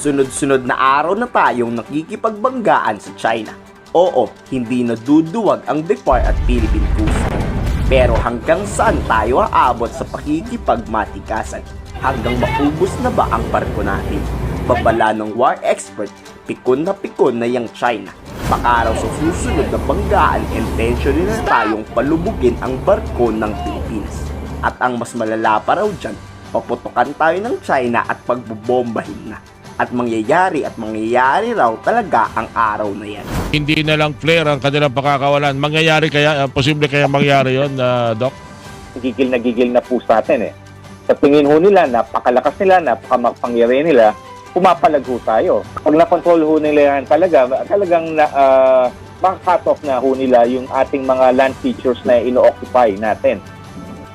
Sunod-sunod na araw na tayong nakikipagbanggaan sa China. Oo, hindi naduduwag ang Depar at Philippine Coast. Pero hanggang saan tayo aabot sa pakikipagmatikasan? Hanggang maubos na ba ang barko natin? Babala ng war expert, pikon na pikon na yung China. Baka raw sa susunod na banggaan, intention na tayong palubugin ang barko ng Pilipinas. At ang mas malala pa raw dyan, paputukan tayo ng China at pagbobombahin na. At mangyayari at mangyayari raw talaga ang araw na yan. Hindi na lang flare ang kanilang pakakawalan. Mangyayari kaya, uh, posible kaya mangyari yon na Doc? gigil na gigil na po sa atin eh. Sa tingin ho nila, napakalakas nila, napakamapangyari nila, pumapalag ho tayo. Pag na-control ho nila yan talaga, talagang na, uh, makakat off na ho nila yung ating mga land features na ino-occupy natin.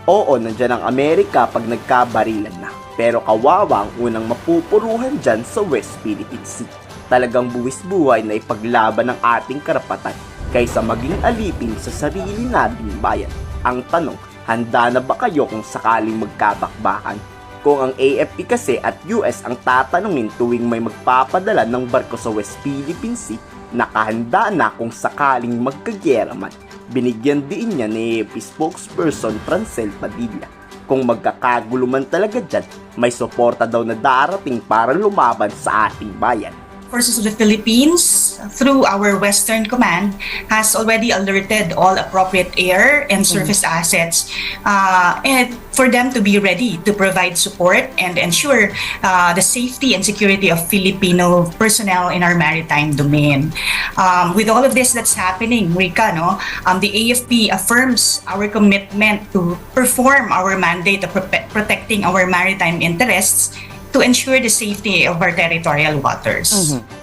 Oo, nandyan ang Amerika pag nagkabarilan na. Pero kawawa ang unang mapupuruhan dyan sa West Philippine Sea. Talagang buwis buhay na ipaglaban ng ating karapatan kaysa maging alipin sa sarili nating bayan. Ang tanong, handa na ba kayo kung sakaling magkabakbakan? Kung ang AFP kasi at US ang tatanungin tuwing may magpapadala ng barko sa West Philippine Sea, nakahanda na kung sakaling magkagyera man. Binigyan din niya ni AFP spokesperson Francel Padilla. Kung magkakagulo man talaga dyan, may suporta daw na darating para lumaban sa ating bayan. Forces of the Philippines, through our Western Command, has already alerted all appropriate air and surface assets uh, and for them to be ready to provide support and ensure uh, the safety and security of Filipino personnel in our maritime domain. Um, with all of this that's happening, Rika, no, um, the AFP affirms our commitment to perform our mandate of protecting our maritime interests to ensure the safety of our territorial waters.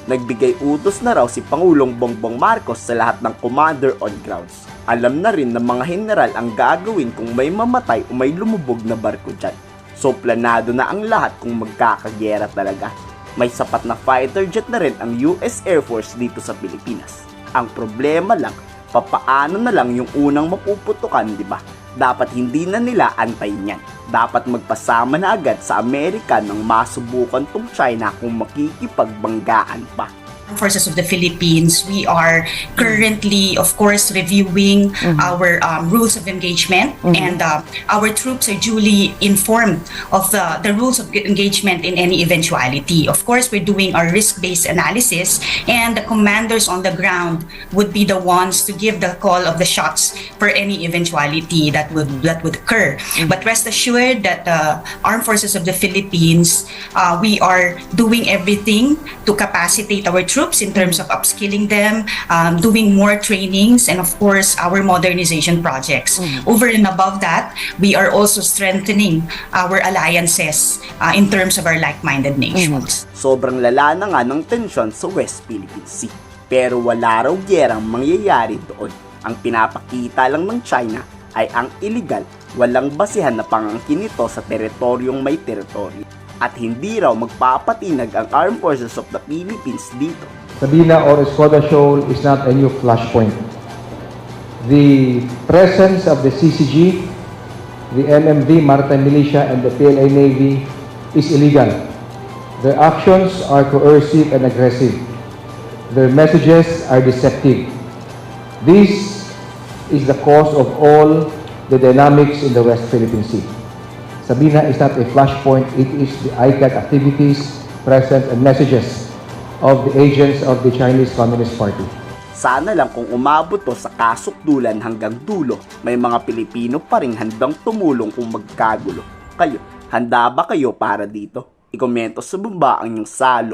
Nagbigay utos na raw si Pangulong Bongbong Marcos sa lahat ng commander on grounds. Alam na rin ng mga general ang gagawin kung may mamatay o may lumubog na barko dyan. So planado na ang lahat kung magkakagyera talaga. May sapat na fighter jet na rin ang US Air Force dito sa Pilipinas. Ang problema lang, papaano na lang yung unang mapuputukan, di ba? Dapat hindi na nila antayin yan. Dapat magpasama na agad sa Amerika nang masubukan tong China kung makikipagbanggaan pa. Forces of the Philippines, we are currently, of course, reviewing our um, rules of engagement, and uh, our troops are duly informed of the, the rules of engagement in any eventuality. Of course, we're doing our risk-based analysis, and the commanders on the ground would be the ones to give the call of the shots for any eventuality that would that would occur. But rest assured that the Armed Forces of the Philippines, uh, we are doing everything to capacitate our troops in terms of upskilling them, um, doing more trainings, and of course, our modernization projects. Over and above that, we are also strengthening our alliances uh, in terms of our like-minded nations. Sobrang lala na nga ng tensyon sa West Philippine Sea. Pero wala raw gyerang mangyayari doon. Ang pinapakita lang ng China ay ang illegal, walang basihan na pangangkin nito sa teritoryong may teritoryo. At hindi raw magpapatinag ang Armed Forces of the Philippines dito. Sabina or Escoda Shoal is not a new flashpoint. The presence of the CCG, the MMD, Maritime Militia, and the PLA Navy is illegal. Their actions are coercive and aggressive. Their messages are deceptive. This is the cause of all the dynamics in the West Philippine Sea. Sabina is not a flashpoint, it is the ICAT activities, presence, and messages of the agents of the Chinese Communist Party. Sana lang kung umabot to sa kasukdulan hanggang dulo, may mga Pilipino pa rin handang tumulong kung magkagulo. Kayo, handa ba kayo para dito? Ikomento sa baba ang inyong salo